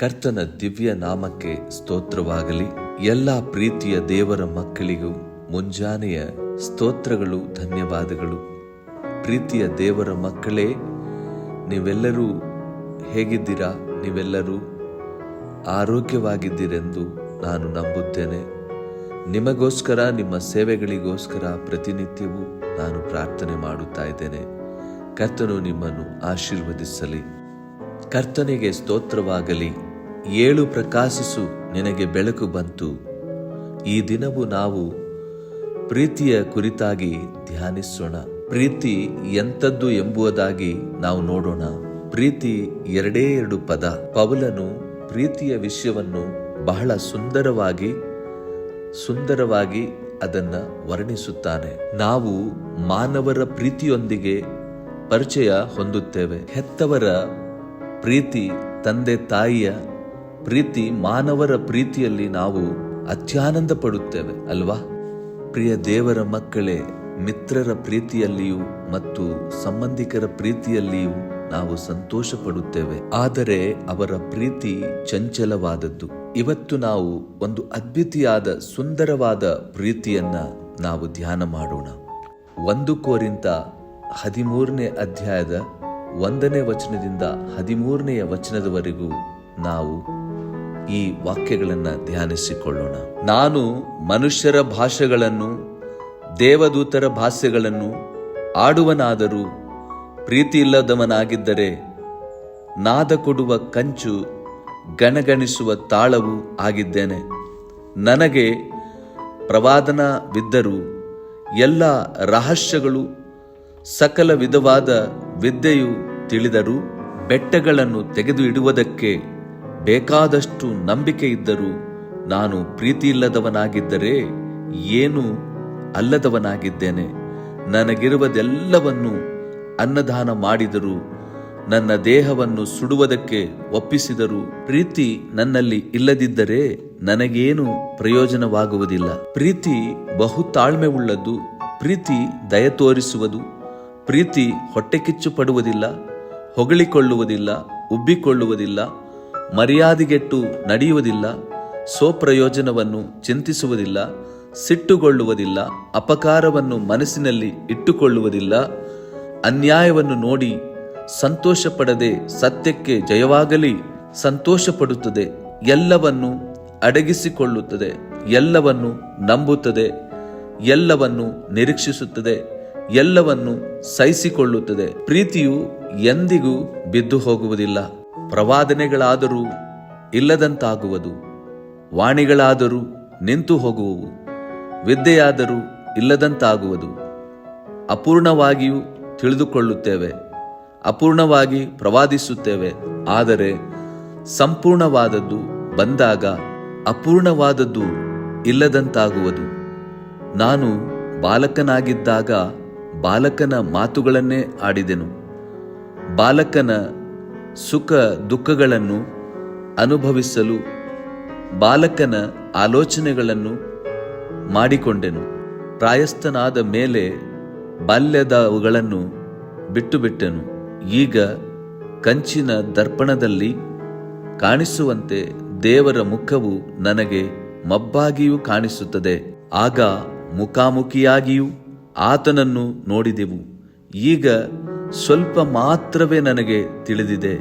ಕರ್ತನ ದಿವ್ಯ ನಾಮಕ್ಕೆ ಸ್ತೋತ್ರವಾಗಲಿ. ಎಲ್ಲ ಪ್ರೀತಿಯ ದೇವರ ಮಕ್ಕಳಿಗೂ ಮುಂಜಾನೆಯ ಸ್ತೋತ್ರಗಳು ಧನ್ಯವಾದಗಳು. ಪ್ರೀತಿಯ ದೇವರ ಮಕ್ಕಳೇ, ನೀವೆಲ್ಲರೂ ಹೇಗಿದ್ದೀರಾ? ನೀವೆಲ್ಲರೂ ಆರೋಗ್ಯವಾಗಿದ್ದೀರೆಂದು ನಾನು ನಂಬುತ್ತೇನೆ. ನಿಮಗೋಸ್ಕರ, ನಿಮ್ಮ ಸೇವೆಗಳಿಗೋಸ್ಕರ ಪ್ರತಿನಿತ್ಯವೂ ನಾನು ಪ್ರಾರ್ಥನೆ ಮಾಡುತ್ತಾ ಇದ್ದೇನೆ. ಕರ್ತನು ನಿಮ್ಮನ್ನು ಆಶೀರ್ವದಿಸಲಿ. ಕರ್ತನಿಗೆ ಸ್ತೋತ್ರವಾಗಲಿ. ಏಳು ಪ್ರಕಾಶಿಸು ನಿನಗೆ ಬೆಳಕು ಬಂತು. ಈ ದಿನವು ನಾವು ಪ್ರೀತಿಯ ಕುರಿತಾಗಿ ಧ್ಯಾನಿಸೋಣ. ಪ್ರೀತಿ ಎಂಥದ್ದು ಎಂಬುದಾಗಿ ನಾವು ನೋಡೋಣ. ಪ್ರೀತಿ ಎರಡೇ ಎರಡು ಪದ. ಪೌಲನು ಪ್ರೀತಿಯ ವಿಷಯವನ್ನು ಬಹಳ ಸುಂದರವಾಗಿ ಸುಂದರವಾಗಿ ಅದನ್ನ ವರ್ಣಿಸುತ್ತಾನೆ. ನಾವು ಮಾನವರ ಪ್ರೀತಿಯೊಂದಿಗೆ ಪರಿಚಯ ಹೊಂದುತ್ತೇವೆ. ಹೆತ್ತವರ ಪ್ರೀತಿ ತಂದೆ ತಾಯಿಯ ಪ್ರೀತಿ, ಮಾನವರ ಪ್ರೀತಿಯಲ್ಲಿ ನಾವು ಅತ್ಯಾನಂದ ಪಡುತ್ತೇವೆ ಅಲ್ವಾ? ಪ್ರಿಯ ದೇವರ ಮಕ್ಕಳೇ, ಮಿತ್ರರ ಪ್ರೀತಿಯಲ್ಲಿಯೂ ಮತ್ತು ಸಂಬಂಧಿಕರ ಪ್ರೀತಿಯಲ್ಲಿಯೂ ನಾವು ಸಂತೋಷ ಪಡುತ್ತೇವೆ ಆದರೆ ಅವರ ಪ್ರೀತಿ ಚಂಚಲವಾದದ್ದು. ಇವತ್ತು ನಾವು ಒಂದು ಅದ್ವಿತೀಯಾದ ಸುಂದರವಾದ ಪ್ರೀತಿಯನ್ನ ನಾವು ಧ್ಯಾನ ಮಾಡೋಣ. ಒಂದು ಕೋರಿಂತ ಹದಿಮೂರನೇ ಅಧ್ಯಾಯದ ಒಂದನೇ ವಚನದಿಂದ ಹದಿಮೂರನೆಯ ವಚನದವರೆಗೂ ನಾವು ಈ ವಾಕ್ಯಗಳನ್ನು ಧ್ಯಾನಿಸಿಕೊಳ್ಳೋಣ. ನಾನು ಮನುಷ್ಯರ ಭಾಷೆಗಳನ್ನು, ದೇವದೂತರ ಭಾಷೆಗಳನ್ನು ಆಡುವನಾದರೂ ಪ್ರೀತಿ ಇಲ್ಲದವನಾಗಿದ್ದರೆ ನಾದ ಕೊಡುವ ಕಂಚು ಗಣಗಣಿಸುವ ತಾಳವು ಆಗಿದ್ದೇನೆ. ನನಗೆ ಪ್ರವಾದನವಿದ್ದರೂ ಎಲ್ಲ ರಹಸ್ಯಗಳು ಸಕಲ ವಿಧವಾದ ವಿದ್ಯೆಯು ತಿಳಿದರೂ ಬೆಟ್ಟಗಳನ್ನು ತೆಗೆದು ಇಡುವುದಕ್ಕೆ ಬೇಕಾದಷ್ಟು ನಂಬಿಕೆ ಇದ್ದರೂ ನಾನು ಪ್ರೀತಿ ಇಲ್ಲದವನಾಗಿದ್ದರೆ ಏನು ಅಲ್ಲದವನಾಗಿದ್ದೇನೆ. ನನಗಿರುವುದೆಲ್ಲವನ್ನು ಅನ್ನದಾನ ಮಾಡಿದರು, ನನ್ನ ದೇಹವನ್ನು ಸುಡುವುದಕ್ಕೆ ಒಪ್ಪಿಸಿದರು ಪ್ರೀತಿ ನನ್ನಲ್ಲಿ ಇಲ್ಲದಿದ್ದರೆ ನನಗೇನು ಪ್ರಯೋಜನವಾಗುವುದಿಲ್ಲ. ಪ್ರೀತಿ ಬಹು ತಾಳ್ಮೆ ಉಳ್ಳದ್ದು, ಪ್ರೀತಿ ದಯ ತೋರಿಸುವುದು, ಪ್ರೀತಿ ಹೊಟ್ಟೆಕಿಚ್ಚು ಪಡುವುದಿಲ್ಲ ಹೊಗಳಿಕೊಳ್ಳುವುದಿಲ್ಲ, ಉಬ್ಬಿಕೊಳ್ಳುವುದಿಲ್ಲ ಮರ್ಯಾದೆಗೆಟ್ಟು ನಡೆಯುವುದಿಲ್ಲ, ಸ್ವಪ್ರಯೋಜನವನ್ನು ಚಿಂತಿಸುವುದಿಲ್ಲ, ಸಿಟ್ಟುಗೊಳ್ಳುವುದಿಲ್ಲ, ಅಪಕಾರವನ್ನು ಮನಸ್ಸಿನಲ್ಲಿ ಇಟ್ಟುಕೊಳ್ಳುವುದಿಲ್ಲ, ಅನ್ಯಾಯವನ್ನು ನೋಡಿ ಸಂತೋಷ ಪಡದೆ ಸತ್ಯಕ್ಕೆ ಜಯವಾಗಲಿ ಸಂತೋಷ ಪಡುತ್ತದೆ ಎಲ್ಲವನ್ನು ಅಡಗಿಸಿಕೊಳ್ಳುತ್ತದೆ, ಎಲ್ಲವನ್ನು ನಂಬುತ್ತದೆ, ಎಲ್ಲವನ್ನು ನಿರೀಕ್ಷಿಸುತ್ತದೆ, ಎಲ್ಲವನ್ನು ಸಹಿಸಿಕೊಳ್ಳುತ್ತದೆ. ಪ್ರೀತಿಯು ಎಂದಿಗೂ ಬಿದ್ದು ಹೋಗುವುದಿಲ್ಲ. ಪ್ರವಾದನೆಗಳಾದರೂ ಇಲ್ಲದಂತಾಗುವುದು, ವಾಣಿಗಳಾದರೂ ನಿಂತು ಹೋಗುವವು, ವಿದ್ಯೆಯಾದರೂ ಇಲ್ಲದಂತಾಗುವುದು. ಅಪೂರ್ಣವಾಗಿಯೂ ತಿಳಿದುಕೊಳ್ಳುತ್ತೇವೆ, ಅಪೂರ್ಣವಾಗಿ ಪ್ರವಾದಿಸುತ್ತೇವೆ, ಆದರೆ ಸಂಪೂರ್ಣವಾದದ್ದು ಬಂದಾಗ ಅಪೂರ್ಣವಾದದ್ದು ಇಲ್ಲದಂತಾಗುವುದು. ನಾನು ಬಾಲಕನಾಗಿದ್ದಾಗ ಬಾಲಕನ ಮಾತುಗಳನ್ನೇ ಆಡಿದೆನು. ಬಾಲಕನ ಸುಖ ದುಃಖಗಳನ್ನು ಅನುಭವಿಸಲು ಬಾಲಕನ ಆಲೋಚನೆಗಳನ್ನು ಮಾಡಿಕೊಂಡೆನು. ಪ್ರಾಯಸ್ಥನಾದ ಮೇಲೆ ಬಾಲ್ಯದವುಗಳನ್ನು ಬಿಟ್ಟುಬಿಟ್ಟೆನು. ಈಗ ಕಂಚಿನ ದರ್ಪಣದಲ್ಲಿ ಕಾಣಿಸುವಂತೆ ದೇವರ ಮುಖವು ನನಗೆ ಮಬ್ಬಾಗಿಯೂ ಕಾಣಿಸುತ್ತದೆ. ಆಗ ಮುಖಾಮುಖಿಯಾಗಿಯೂ ಆತನನ್ನು ನೋಡಿದೆವು. ಈಗ ಸ್ವಲ್ಪ ಮಾತ್ರವೇ ನನಗೆ ತಿಳಿದಿದೆ.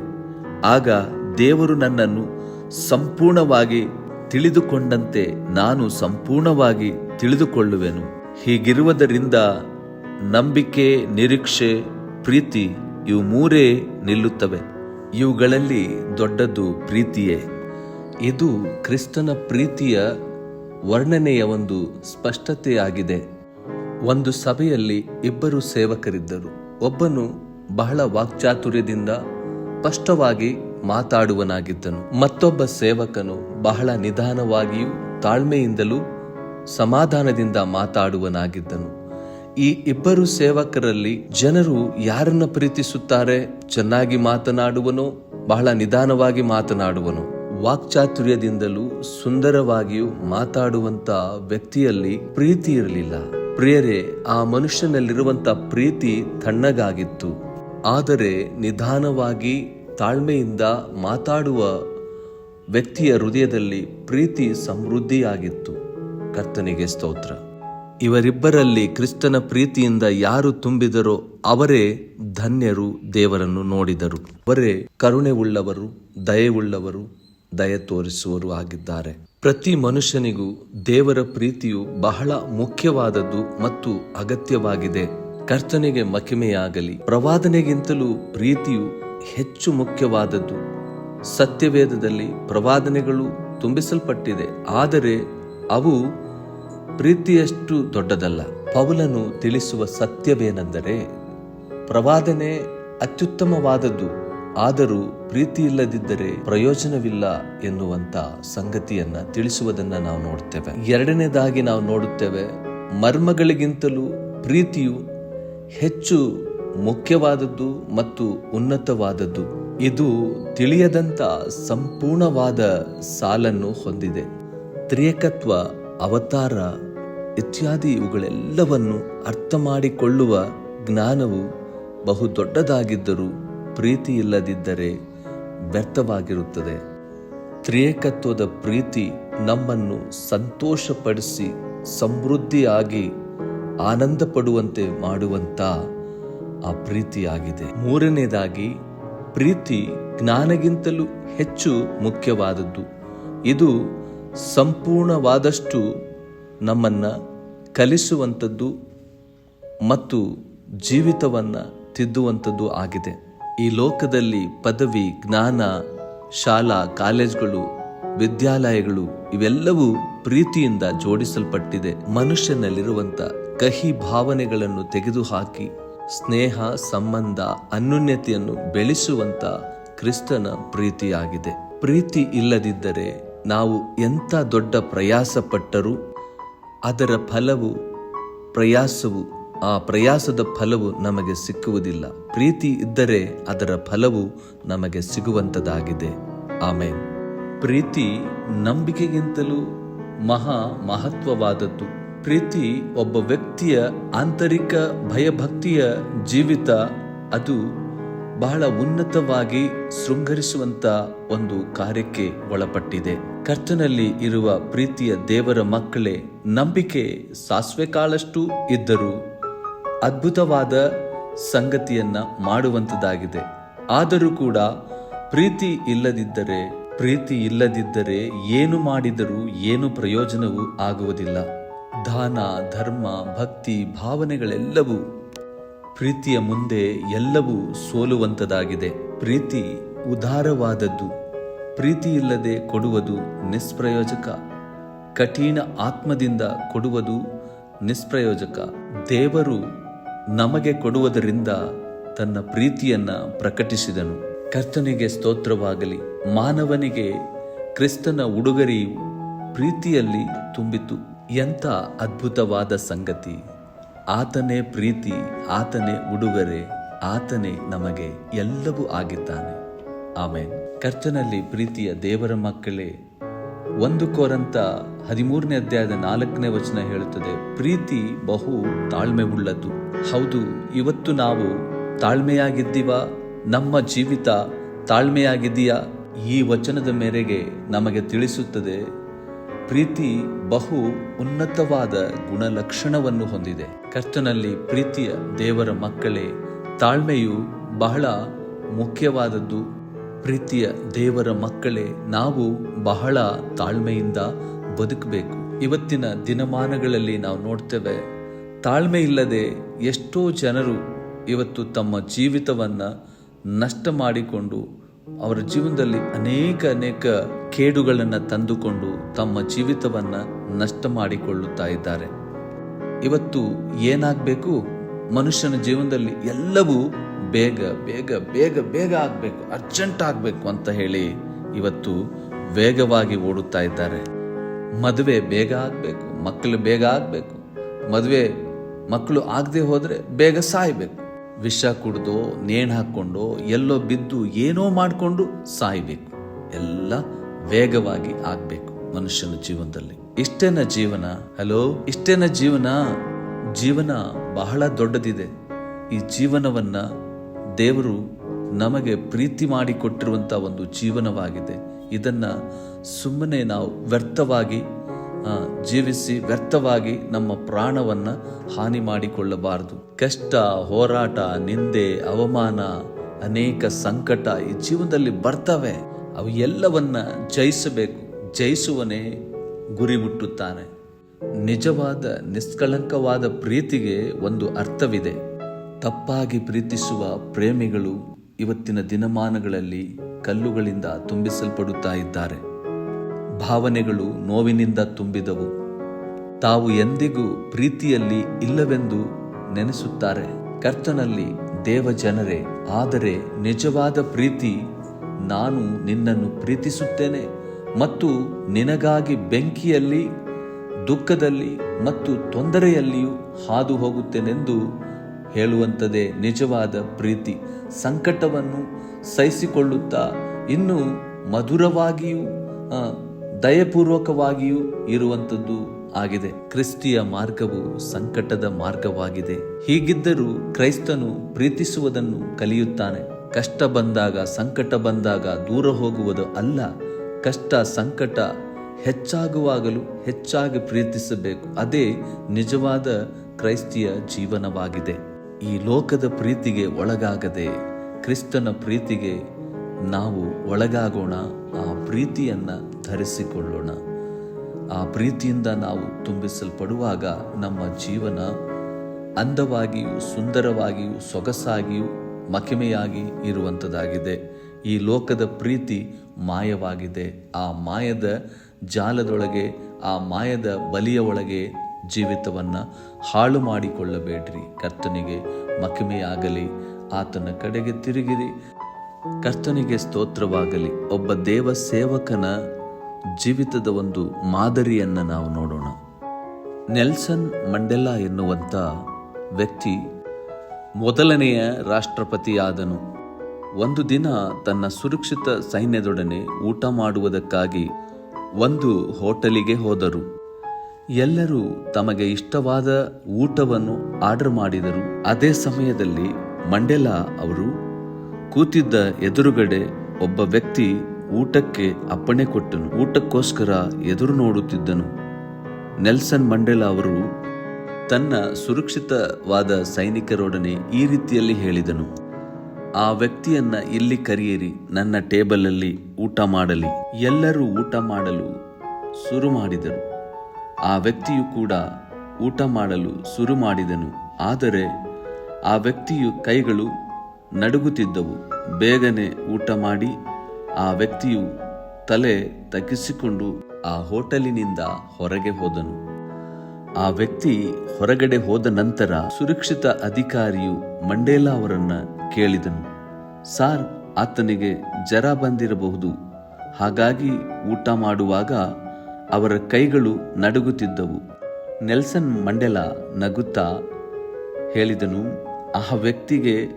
ಆಗ ದೇವರು ನನ್ನನ್ನು ಸಂಪೂರ್ಣವಾಗಿ ತಿಳಿದುಕೊಂಡಂತೆ ನಾನು ಸಂಪೂರ್ಣವಾಗಿ ತಿಳಿದುಕೊಳ್ಳುವೆನು. ಹೀಗಿರುವುದರಿಂದ ನಂಬಿಕೆ, ನಿರೀಕ್ಷೆ, ಪ್ರೀತಿ ಇವು ಮೂರೇ ನಿಲ್ಲುತ್ತವೆ. ಇವುಗಳಲ್ಲಿ ದೊಡ್ಡದು ಪ್ರೀತಿಯೇ. ಇದು ಕ್ರಿಸ್ತನ ಪ್ರೀತಿಯ ವರ್ಣನೆಯ ಒಂದು ಸ್ಪಷ್ಟತೆಯಾಗಿದೆ. ಒಂದು ಸಭೆಯಲ್ಲಿ ಇಬ್ಬರು ಸೇವಕರಿದ್ದರು. ಒಬ್ಬನು ಬಹಳ ವಾಕ್ಚಾತುರ್ಯದಿಂದ ಸ್ಪಷ್ಟವಾಗಿ ಮಾತಾಡುವನಾಗಿದ್ದನು. ಮತ್ತೊಬ್ಬ ಸೇವಕನು ಬಹಳ ನಿಧಾನವಾಗಿಯೂ ತಾಳ್ಮೆಯಿಂದಲೂ ಸಮಾಧಾನದಿಂದ ಮಾತಾಡುವನಾಗಿದ್ದನು. ಈ ಇಬ್ಬರು ಸೇವಕರಲ್ಲಿ ಜನರು ಯಾರನ್ನ ಪ್ರೀತಿಸುತ್ತಾರೆ, ಚೆನ್ನಾಗಿ ಮಾತನಾಡುವನು, ಬಹಳ ನಿಧಾನವಾಗಿ ಮಾತನಾಡುವನು, ವಾಕ್ಚಾತುರ್ಯದಿಂದಲೂ ಸುಂದರವಾಗಿಯೂ ಮಾತಾಡುವಂತ ವ್ಯಕ್ತಿಯಲ್ಲಿ ಪ್ರೀತಿ ಇರಲಿಲ್ಲ. ಪ್ರಿಯರೇ, ಆ ಮನುಷ್ಯನಲ್ಲಿರುವಂತ ಪ್ರೀತಿ ತಣ್ಣಗಾಗಿತ್ತು. ಆದರೆ ನಿಧಾನವಾಗಿ ತಾಳ್ಮೆಯಿಂದ ಮಾತಾಡುವ ವ್ಯಕ್ತಿಯ ಹೃದಯದಲ್ಲಿ ಪ್ರೀತಿ ಸಮೃದ್ಧಿಯಾಗಿತ್ತು. ಕರ್ತನಿಗೆ ಸ್ತೋತ್ರ. ಇವರಿಬ್ಬರಲ್ಲಿ ಕ್ರಿಸ್ತನ ಪ್ರೀತಿಯಿಂದ ಯಾರು ತುಂಬಿದರೋ ಅವರೇ ಧನ್ಯರು ದೇವರನ್ನು ನೋಡಿದರು. ಅವರೇ ಕರುಣೆ ಉಳ್ಳವರು ದಯೆಯುಳ್ಳವರು, ದಯ ತೋರಿಸುವರು ಆಗಿದ್ದಾರೆ. ಪ್ರತಿ ಮನುಷ್ಯನಿಗೂ ದೇವರ ಪ್ರೀತಿಯು ಬಹಳ ಮುಖ್ಯವಾದದ್ದು ಮತ್ತು ಅಗತ್ಯವಾಗಿದೆ. ಕರ್ತನಿಗೆ ಮಹಿಮೆಯಾಗಲಿ, ಪ್ರವಾದನೆಗಿಂತಲೂ ಪ್ರೀತಿಯು ಹೆಚ್ಚು ಮುಖ್ಯವಾದದ್ದು. ಸತ್ಯವೇದದಲ್ಲಿ ಪ್ರವಾದನೆಗಳು ತುಂಬಿಸಲ್ಪಟ್ಟಿದೆ, ಆದರೆ ಅವು ಪ್ರೀತಿಯಷ್ಟು ದೊಡ್ಡದಲ್ಲ. ಪೌಲನು ತಿಳಿಸುವ ಸತ್ಯವೇನೆಂದರೆ, ಪ್ರವಾದನೆ ಅತ್ಯುತ್ತಮವಾದದ್ದು. ಆದರೂ ಪ್ರೀತಿ ಇಲ್ಲದಿದ್ದರೆ ಪ್ರಯೋಜನವಿಲ್ಲ ಎನ್ನುವಂತ ಸಂಗತಿಯನ್ನ ತಿಳಿಸುವುದನ್ನ ನಾವು ನೋಡ್ತೇವೆ. ಎರಡನೇದಾಗಿ ನಾವು ನೋಡುತ್ತೇವೆ, ಮರ್ಮಗಳಿಗಿಂತಲೂ ಪ್ರೀತಿಯು ಹೆಚ್ಚು ಮುಖ್ಯವಾದದ್ದು ಮತ್ತು ಉನ್ನತವಾದದ್ದು. ಇದು ತಿಳಿಯದಂತ ಸಂಪೂರ್ಣವಾದ ಸಾಲನ್ನು ಹೊಂದಿದೆ. ತ್ರಿಯಕತ್ವ, ಅವತಾರ ಇತ್ಯಾದಿ ಇವುಗಳೆಲ್ಲವನ್ನು ಅರ್ಥ ಮಾಡಿಕೊಳ್ಳುವ ಜ್ಞಾನವು ಬಹು ದೊಡ್ಡದಾಗಿದ್ದರೂ ಪ್ರೀತಿ ಇಲ್ಲದಿದ್ದರೆ ವ್ಯರ್ಥವಾಗಿರುತ್ತದೆ. ತ್ರಿಯೇಕತ್ವದ ಪ್ರೀತಿ ನಮ್ಮನ್ನು ಸಂತೋಷಪಡಿಸಿ ಸಮೃದ್ಧಿಯಾಗಿ ಆನಂದ ಪಡುವಂತೆ ಮಾಡುವಂಥ ಆ ಪ್ರೀತಿಯಾಗಿದೆ. ಮೂರನೇದಾಗಿ, ಪ್ರೀತಿ ಜ್ಞಾನಗಿಂತಲೂ ಹೆಚ್ಚು ಮುಖ್ಯವಾದದ್ದು. ಇದು ಸಂಪೂರ್ಣವಾದಷ್ಟು ನಮ್ಮನ್ನು ಕಲಿಸುವಂಥದ್ದು ಮತ್ತು ಜೀವಿತವನ್ನು ತಿದ್ದುವಂಥದ್ದು ಆಗಿದೆ. ಈ ಲೋಕದಲ್ಲಿ ಪದವಿ, ಜ್ಞಾನ, ಶಾಲಾ, ಕಾಲೇಜ್ಗಳು, ವಿದ್ಯಾಲಯಗಳು ಇವೆಲ್ಲವೂ ಪ್ರೀತಿಯಿಂದ ಜೋಡಿಸಲ್ಪಟ್ಟಿದೆ. ಮನುಷ್ಯನಲ್ಲಿರುವಂತ ಕಹಿ ಭಾವನೆಗಳನ್ನು ತೆಗೆದುಹಾಕಿ, ಸ್ನೇಹ, ಸಂಬಂಧ, ಅನ್ಯೂನ್ಯತೆಯನ್ನು ಬೆಳೆಸುವಂತ ಕ್ರಿಸ್ತನ ಪ್ರೀತಿಯಾಗಿದೆ. ಪ್ರೀತಿ ಇಲ್ಲದಿದ್ದರೆ ನಾವು ಎಂಥ ದೊಡ್ಡ ಪ್ರಯಾಸ ಪಟ್ಟರೂ ಅದರ ಫಲವು, ಪ್ರಯಾಸವು ಆ ಪ್ರಯಾಸದ ಫಲವು ನಮಗೆ ಸಿಕ್ಕುವುದಿಲ್ಲ. ಪ್ರೀತಿ ಇದ್ದರೆ ಅದರ ಫಲವು ನಮಗೆ ಸಿಗುವಂತದಾಗಿದೆ. ಆಮೇನ್. ಪ್ರೀತಿ ನಂಬಿಕೆಗಿಂತಲೂ ಮಹಾ ಮಹತ್ವವಾದದ್ದು. ಪ್ರೀತಿ ಒಬ್ಬ ವ್ಯಕ್ತಿಯ ಆಂತರಿಕ ಭಯಭಕ್ತಿಯ ಜೀವಿತ, ಅದು ಬಹಳ ಉನ್ನತವಾಗಿ ಶೃಂಗರಿಸುವಂತ ಒಂದು ಕಾರ್ಯಕ್ಕೆ ಒಳಪಟ್ಟಿದೆ. ಕರ್ತನಲ್ಲಿ ಇರುವ ಪ್ರೀತಿಯ ದೇವರ ಮಕ್ಕಳೇ, ನಂಬಿಕೆ ಸಾಸಿವೆ ಕಾಳಷ್ಟು ಇದ್ದರೂ ಅದ್ಭುತವಾದ ಸಂಗತಿಯನ್ನ ಮಾಡುವಂತದಾಗಿದೆ ಆದರೂ ಕೂಡ ಪ್ರೀತಿ ಇಲ್ಲದಿದ್ದರೆ ಪ್ರೀತಿ ಇಲ್ಲದಿದ್ದರೆ ಏನು ಮಾಡಿದರೂ ಏನು ಪ್ರಯೋಜನವೂ ಆಗುವುದಿಲ್ಲ. ದಾನ, ಧರ್ಮ, ಭಕ್ತಿ, ಭಾವನೆಗಳೆಲ್ಲವೂ ಪ್ರೀತಿಯ ಮುಂದೆ ಎಲ್ಲವೂ ಸೋಲುವಂತದಾಗಿದೆ ಪ್ರೀತಿ ಉದಾರವಾದದ್ದು, ಪ್ರೀತಿ ಇಲ್ಲದೆ ಕೊಡುವುದು ನಿಷ್ಪ್ರಯೋಜಕ. ಕಠಿಣ ಆತ್ಮದಿಂದ ಕೊಡುವುದು ನಿಷ್ಪ್ರಯೋಜಕ. ದೇವರು ನಮಗೆ ಕೊಡುವುದರಿಂದ ತನ್ನ ಪ್ರೀತಿಯನ್ನ ಪ್ರಕಟಿಸಿದನು. ಕರ್ತನಿಗೆ ಸ್ತೋತ್ರವಾಗಲಿ, ಮಾನವನಿಗೆ ಕ್ರಿಸ್ತನ ಉಡುಗೊರೆಯು ಪ್ರೀತಿಯಲ್ಲಿ ತುಂಬಿತು ಎಂಥ ಅದ್ಭುತವಾದ ಸಂಗತಿ. ಆತನೇ ಪ್ರೀತಿ, ಆತನೇ ಉಡುಗೊರೆ, ಆತನೇ ನಮಗೆ ಎಲ್ಲವೂ ಆಗಿದ್ದಾನೆ. ಆಮೇಲೆ ಕರ್ತನಲ್ಲಿ ಪ್ರೀತಿಯ ದೇವರ ಮಕ್ಕಳೇ ಒಂದು ಕೋರಂತ ಹದಿಮೂರನೇ ಅಧ್ಯಾಯದ ನಾಲ್ಕನೇ ವಚನ ಹೇಳುತ್ತದೆ, ಪ್ರೀತಿ ಬಹು ತಾಳ್ಮೆ ಉಳ್ಳದ್ದು ಹೌದು, ಇವತ್ತು ನಾವು ತಾಳ್ಮೆಯಾಗಿದ್ದೀವ? ನಮ್ಮ ಜೀವಿತ ತಾಳ್ಮೆಯಾಗಿದೆಯಾ ಈ ವಚನದ ಮೇರೆಗೆ ನಮಗೆ ತಿಳಿಸುತ್ತದೆ, ಪ್ರೀತಿ ಬಹು ಉನ್ನತವಾದ ಗುಣಲಕ್ಷಣವನ್ನು ಹೊಂದಿದೆ. ಕರ್ತನಲ್ಲಿ ಪ್ರೀತಿಯ ದೇವರ ಮಕ್ಕಳೇ, ತಾಳ್ಮೆಯು ಬಹಳ ಮುಖ್ಯವಾದದ್ದು. ಪ್ರೀತಿಯ ದೇವರ ಮಕ್ಕಳೇ, ನಾವು ಬಹಳ ತಾಳ್ಮೆಯಿಂದ ಬದುಕಬೇಕು. ಇವತ್ತಿನ ದಿನಮಾನಗಳಲ್ಲಿ ನಾವು ನೋಡ್ತೇವೆ, ತಾಳ್ಮೆ ಇಲ್ಲದೆ ಎಷ್ಟೋ ಜನರು ಇವತ್ತು ತಮ್ಮ ಜೀವಿತವನ್ನು ನಷ್ಟ ಮಾಡಿಕೊಂಡು, ಅವರ ಜೀವನದಲ್ಲಿ ಅನೇಕ ಅನೇಕ ಕೇಡುಗಳನ್ನು ತಂದುಕೊಂಡು ತಮ್ಮ ಜೀವಿತವನ್ನು ನಷ್ಟ ಮಾಡಿಕೊಳ್ಳುತ್ತಾ ಇದ್ದಾರೆ. ಇವತ್ತು ಏನಾಗಬೇಕು? ಮನುಷ್ಯನ ಜೀವನದಲ್ಲಿ ಎಲ್ಲವೂ ಬೇಗ ಬೇಗ ಬೇಗ ಬೇಗ ಆಗಬೇಕು, ಅರ್ಜೆಂಟ್ ಆಗಬೇಕು ಅಂತ ಹೇಳಿ ಇವತ್ತು ವೇಗವಾಗಿ ಓಡುತ್ತಾ ಇದ್ದಾರೆ. ಮದುವೆ ಬೇಗ ಆಗಬೇಕು, ಮಕ್ಕಳು ಬೇಗ ಆಗಬೇಕು. ಮದುವೆ ಮಕ್ಕಳು ಆಗದೆ ಹೋದರೆ ಬೇಗ ಸಾಯ್ಬೇಕು. ವಿಷ ಕುಡ್ದು, ನೇಣು ಹಾಕ್ಕೊಂಡು, ಎಲ್ಲೋ ಬಿದ್ದು ಏನೋ ಮಾಡಿಕೊಂಡು ಸಾಯ್ಬೇಕು. ಎಲ್ಲ ವೇಗವಾಗಿ ಆಗಬೇಕು ಮನುಷ್ಯನ ಜೀವನದಲ್ಲಿ. ಇಷ್ಟೇನ ಜೀವನ? ಹಲೋ? ಇಷ್ಟೇನ ಜೀವನ? ಜೀವನ ಬಹಳ ದೊಡ್ಡದಿದೆ. ಈ ಜೀವನವನ್ನ ದೇವರು ನಮಗೆ ಪ್ರೀತಿ ಮಾಡಿಕೊಟ್ಟಿರುವಂಥ ಒಂದು ಜೀವನವಾಗಿದೆ. ಇದನ್ನು ಸುಮ್ಮನೆ ನಾವು ವ್ಯರ್ಥವಾಗಿ ಜೀವಿಸಿ ವ್ಯರ್ಥವಾಗಿ ನಮ್ಮ ಪ್ರಾಣವನ್ನು ಹಾನಿ ಮಾಡಿಕೊಳ್ಳಬಾರದು. ಕಷ್ಟ, ಹೋರಾಟ, ನಿಂದೆ, ಅವಮಾನ ಅನೇಕ ಸಂಕಟ ಈ ಜೀವನದಲ್ಲಿ ಬರ್ತವೆ. ಅವು ಎಲ್ಲವನ್ನ ಜಯಿಸಬೇಕು. ಜಯಿಸುವನೇ ಗುರಿ ಮುಟ್ಟುತ್ತಾನೆ. ನಿಜವಾದ, ನಿಷ್ಕಳಂಕವಾದ ಪ್ರೀತಿಗೆ ಒಂದು ಅರ್ಥವಿದೆ. ತಪ್ಪಾಗಿ ಪ್ರೀತಿಸುವ ಪ್ರೇಮಿಗಳು ಇವತ್ತಿನ ದಿನಮಾನಗಳಲ್ಲಿ ಕಲ್ಲುಗಳಿಂದ ತುಂಬಿಸಲ್ಪಡುತ್ತಾ ಇದ್ದಾರೆ. ಭಾವನೆಗಳು ನೋವಿನಿಂದ ತುಂಬಿದವು. ತಾವು ಎಂದಿಗೂ ಪ್ರೀತಿಯಲ್ಲಿ ಇಲ್ಲವೆಂದು ನೆನೆಸುತ್ತಾರೆ. ಕರ್ತನಲ್ಲಿ ದೇವ ಜನರೇ, ಆದರೆ ನಿಜವಾದ ಪ್ರೀತಿ ನಾನು ನಿನ್ನನ್ನು ಪ್ರೀತಿಸುತ್ತೇನೆ ಮತ್ತು ನಿನಗಾಗಿ ಬೆಂಕಿಯಲ್ಲಿ, ದುಃಖದಲ್ಲಿ ಮತ್ತು ತೊಂದರೆಯಲ್ಲಿಯೂ ಹಾದು ಹೋಗುತ್ತೇನೆಂದು ಹೇಳುವಂಥದ್ದೇ ನಿಜವಾದ ಪ್ರೀತಿ ಸಂಕಟವನ್ನು ಸಹಿಸಿಕೊಳ್ಳುತ್ತಾ ಇನ್ನೂ ಮಧುರವಾಗಿಯೂ ದಯಪೂರ್ವಕವಾಗಿಯೂ ಇರುವಂಥದ್ದು ಆಗಿದೆ. ಕ್ರಿಸ್ತಿಯ ಮಾರ್ಗವು ಸಂಕಟದ ಮಾರ್ಗವಾಗಿದೆ. ಹೀಗಿದ್ದರೂ ಕ್ರೈಸ್ತನು ಪ್ರೀತಿಸುವುದನ್ನು ಕಲಿಯುತ್ತಾನೆ. ಕಷ್ಟ ಬಂದಾಗ ಸಂಕಟ ಬಂದಾಗ ದೂರ ಹೋಗುವುದು ಅಲ್ಲ. ಕಷ್ಟ, ಸಂಕಟ ಹೆಚ್ಚಾಗುವಾಗಲೂ ಹೆಚ್ಚಾಗಿ ಪ್ರೀತಿಸಬೇಕು. ಅದೇ ನಿಜವಾದ ಕ್ರೈಸ್ತಿಯ ಜೀವನವಾಗಿದೆ. ಈ ಲೋಕದ ಪ್ರೀತಿಗೆ ಒಳಗಾಗದೆ ಕ್ರಿಸ್ತನ ಪ್ರೀತಿಗೆ ನಾವು ಒಳಗಾಗೋಣ, ಆ ಪ್ರೀತಿಯನ್ನು ಧರಿಸಿಕೊಳ್ಳೋಣ. ಆ ಪ್ರೀತಿಯಿಂದ ನಾವು ತುಂಬಿಸಲ್ಪಡುವಾಗ ನಮ್ಮ ಜೀವನ ಅಂದವಾಗಿಯೂ, ಸುಂದರವಾಗಿಯೂ, ಸೊಗಸಾಗಿಯೂ ಮಕಿಮೆಯಾಗಿ ಇರುವಂಥದ್ದಾಗಿದೆ ಈ ಲೋಕದ ಪ್ರೀತಿ ಮಾಯವಾಗಿದೆ. ಆ ಮಾಯದ ಜಾಲದೊಳಗೆ, ಆ ಮಾಯದ ಬಲಿಯ ಒಳಗೆ ಜೀವಿತವನ್ನು ಹಾಳು ಮಾಡಿಕೊಳ್ಳಬೇಡ್ರಿ. ಕರ್ತನಿಗೆ ಮಕಿಮೆಯಾಗಲಿ ಆತನ ಕಡೆಗೆ ತಿರುಗಿರಿ. ಕರ್ತನಿಗೆ ಸ್ತೋತ್ರವಾಗಲಿ, ಒಬ್ಬ ದೇವ ಸೇವಕನ ಜೀವಿತದ ಒಂದು ಮಾದರಿಯನ್ನು ನಾವು ನೋಡೋಣ. ನೆಲ್ಸನ್ ಮಂಡೆಲಾ ಎನ್ನುವಂಥ ವ್ಯಕ್ತಿ ಮೊದಲನೆಯ ರಾಷ್ಟ್ರಪತಿಯಾದನು. ಒಂದು ದಿನ ತನ್ನ ಸುರಕ್ಷಿತ ಸೈನ್ಯದೊಡನೆ ಊಟ ಮಾಡುವುದಕ್ಕಾಗಿ ಒಂದು ಹೋಟೆಲಿಗೆ ಹೋದರು. ಎಲ್ಲರೂ ತಮಗೆ ಇಷ್ಟವಾದ ಊಟವನ್ನು ಆರ್ಡರ್ ಮಾಡಿದರು. ಅದೇ ಸಮಯದಲ್ಲಿ ಮಂಡೇಲಾ ಅವರು ಕೂತಿದ್ದ ಎದುರುಗಡೆ ಒಬ್ಬ ವ್ಯಕ್ತಿ ಊಟಕ್ಕೆ ಅಪ್ಪಣೆ ಕೊಟ್ಟನು. ಊಟಕ್ಕೋಸ್ಕರ ಎದುರು ನೋಡುತ್ತಿದ್ದನು. ನೆಲ್ಸನ್ ಮಂಡೆಲಾ ಅವರು ತನ್ನ ಸುರಕ್ಷಿತವಾದ ಸೈನಿಕರೊಡನೆ ಈ ರೀತಿಯಲ್ಲಿ ಹೇಳಿದನು. ಆ ವ್ಯಕ್ತಿಯನ್ನ ಇಲ್ಲಿ ಕರೆಯಿರಿ, ನನ್ನ ಟೇಬಲಲ್ಲಿ ಊಟ ಮಾಡಲಿ. ಎಲ್ಲರೂ ಊಟ ಮಾಡಲು ಶುರು ಮಾಡಿದರು. ಆ ವ್ಯಕ್ತಿಯು ಕೂಡ ಊಟ ಮಾಡಲು ಶುರು ಮಾಡಿದನು. ಆದರೆ ಆ ವ್ಯಕ್ತಿಯು ಕೈಗಳು ನಡುಗುತ್ತಿದ್ದವು. ಬೇಗನೆ ಊಟ ಮಾಡಿ ಆ ವ್ಯಕ್ತಿಯು ತಲೆ ತಗ್ಗಿಸಿಕೊಂಡು ಆ ಹೋಟೆಲಿನಿಂದ ಹೊರಗೆ ಹೋದನು. ಆ ವ್ಯಕ್ತಿ ಹೊರಗಡೆ ಹೋದ ನಂತರ ಸುರಕ್ಷಿತ ಅಧಿಕಾರಿಯು ಮಂಡೇಲಾ ಅವರನ್ನ ಕೇಳಿದನು. ಸಾರ್, ಆತನಿಗೆ ಜರ ಬಂದಿರಬಹುದು. ಹಾಗಾಗಿ ಊಟ ಮಾಡುವಾಗ ಅವರ ಕೈಗಳು ನಡುಗುತ್ತಿದ್ದವು. ನೆಲ್ಸನ್ ಮಂಡೆಲ ನಗುತ್ತಾ ಹೇಳಿದನು ಆ ವ್ಯಕ್ತಿಗೆ,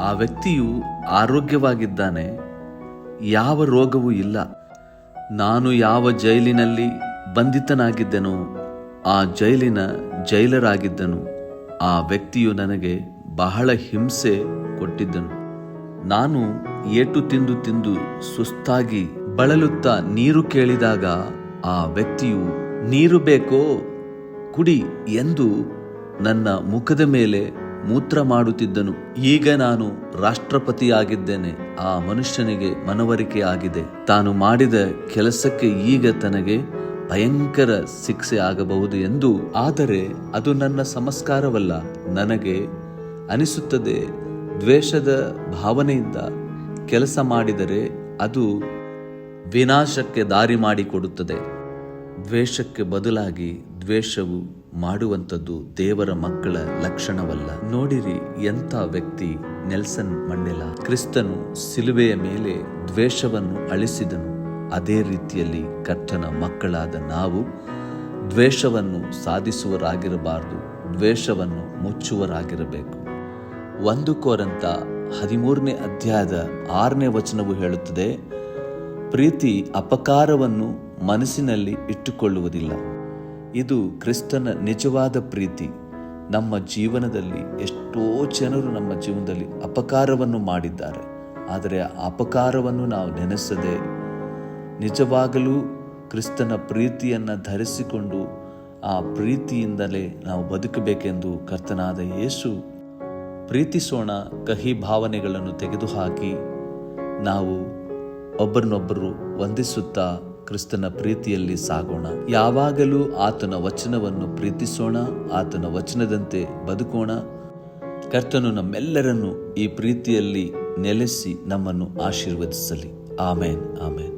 ಆ ವ್ಯಕ್ತಿಯು ಆರೋಗ್ಯವಾಗಿದ್ದಾನೆ, ಯಾವ ರೋಗವೂ ಇಲ್ಲ. ನಾನು ಯಾವ ಜೈಲಿನಲ್ಲಿ ಬಂಧಿತನಾಗಿದ್ದೆನೋ, ಆ ಜೈಲಿನ ಜೈಲರಾಗಿದ್ದನು. ಆ ವ್ಯಕ್ತಿಯು ನನಗೆ ಬಹಳ ಹಿಂಸೆ ಕೊಟ್ಟಿದ್ದನು. ನಾನು ಏಟು ತಿಂದು ತಿಂದು ಸುಸ್ತಾಗಿ ಬಳಲುತ್ತಾ ನೀರು ಕೇಳಿದಾಗ ಆ ವ್ಯಕ್ತಿಯು ನೀರು ಬೇಕೋ ಕುಡಿ ಎಂದು ನನ್ನ ಮುಖದ ಮೇಲೆ ಮೂತ್ರ ಮಾಡುತ್ತಿದ್ದನು. ಈಗ ನಾನು ರಾಷ್ಟ್ರಪತಿಯಾಗಿದ್ದೇನೆ. ಆ ಮನುಷ್ಯನಿಗೆ ಮನವರಿಕೆ ಆಗಿದೆ. ತಾನು ಮಾಡಿದ ಕೆಲಸಕ್ಕೆ ಈಗ ತನಗೆ ಭಯಂಕರ ಶಿಕ್ಷೆ ಆಗಬಹುದು ಎಂದು, ಆದರೆ ಅದು ನನ್ನ ಸಂಸ್ಕಾರವಲ್ಲ. ನನಗೆ ಅನಿಸುತ್ತದೆ ದ್ವೇಷದ ಭಾವನೆಯಿಂದ ಕೆಲಸ ಮಾಡಿದರೆ ಅದು ವಿನಾಶಕ್ಕೆ ದಾರಿ ಮಾಡಿಕೊಡುತ್ತದೆ. ದ್ವೇಷಕ್ಕೆ ಬದಲಾಗಿ ದ್ವೇಷವು ಮಾಡುವಂಥದ್ದು ದೇವರ ಮಕ್ಕಳ ಲಕ್ಷಣವಲ್ಲ. ನೋಡಿರಿ ಎಂಥ ವ್ಯಕ್ತಿ ನೆಲ್ಸನ್ ಮಂಡೆಲ. ಕ್ರಿಸ್ತನು ಸಿಲುಬೆಯ ಮೇಲೆ ದ್ವೇಷವನ್ನು ಅಳಿಸಿದನು. ಅದೇ ರೀತಿಯಲ್ಲಿ ಕರ್ತನ ಮಕ್ಕಳಾದ ನಾವು ದ್ವೇಷವನ್ನು ಸಾಧಿಸುವರಾಗಿರಬಾರದು, ದ್ವೇಷವನ್ನು ಮುಚ್ಚುವರಾಗಿರಬೇಕು. ಒಂದು ಕೋರಂತ ಹದಿಮೂರನೇ ಅಧ್ಯಾಯದ ಆರನೇ ವಚನವು ಹೇಳುತ್ತದೆ ಪ್ರೀತಿ ಅಪಕಾರವನ್ನು ಮನಸ್ಸಿನಲ್ಲಿ ಇಟ್ಟುಕೊಳ್ಳುವುದಿಲ್ಲ. ಇದು ಕ್ರಿಸ್ತನ ನಿಜವಾದ ಪ್ರೀತಿ. ನಮ್ಮ ಜೀವನದಲ್ಲಿ ಎಷ್ಟೋ ಜನರು ನಮ್ಮ ಜೀವನದಲ್ಲಿ ಅಪಕಾರವನ್ನು ಮಾಡಿದ್ದಾರೆ. ಆದರೆ ಆ ಅಪಕಾರವನ್ನು ನಾವು ನೆನೆಸದೆ ನಿಜವಾಗಲೂ ಕ್ರಿಸ್ತನ ಪ್ರೀತಿಯನ್ನು ಧರಿಸಿಕೊಂಡು ಆ ಪ್ರೀತಿಯಿಂದಲೇ ನಾವು ಬದುಕಬೇಕೆಂದು ಕರ್ತನಾದ ಯೇಸು ಪ್ರೀತಿಸೋಣ ಕಹಿ ಭಾವನೆಗಳನ್ನು ತೆಗೆದುಹಾಕಿ ನಾವು ಒಬ್ಬರನ್ನೊಬ್ಬರು ವಂದಿಸುತ್ತಾ ಕ್ರಿಸ್ತನ ಪ್ರೀತಿಯಲ್ಲಿ ಸಾಗೋಣ. ಯಾವಾಗಲೂ ಆತನ ವಚನವನ್ನು ಪ್ರೀತಿಸೋಣ, ಆತನ ವಚನದಂತೆ ಬದುಕೋಣ. ಕರ್ತನು ನಮ್ಮೆಲ್ಲರನ್ನು ಈ ಪ್ರೀತಿಯಲ್ಲಿ ನೆಲೆಸಿ ನಮ್ಮನ್ನು ಆಶೀರ್ವದಿಸಲಿ. ಆಮೇನ್ ಆಮೇನ್.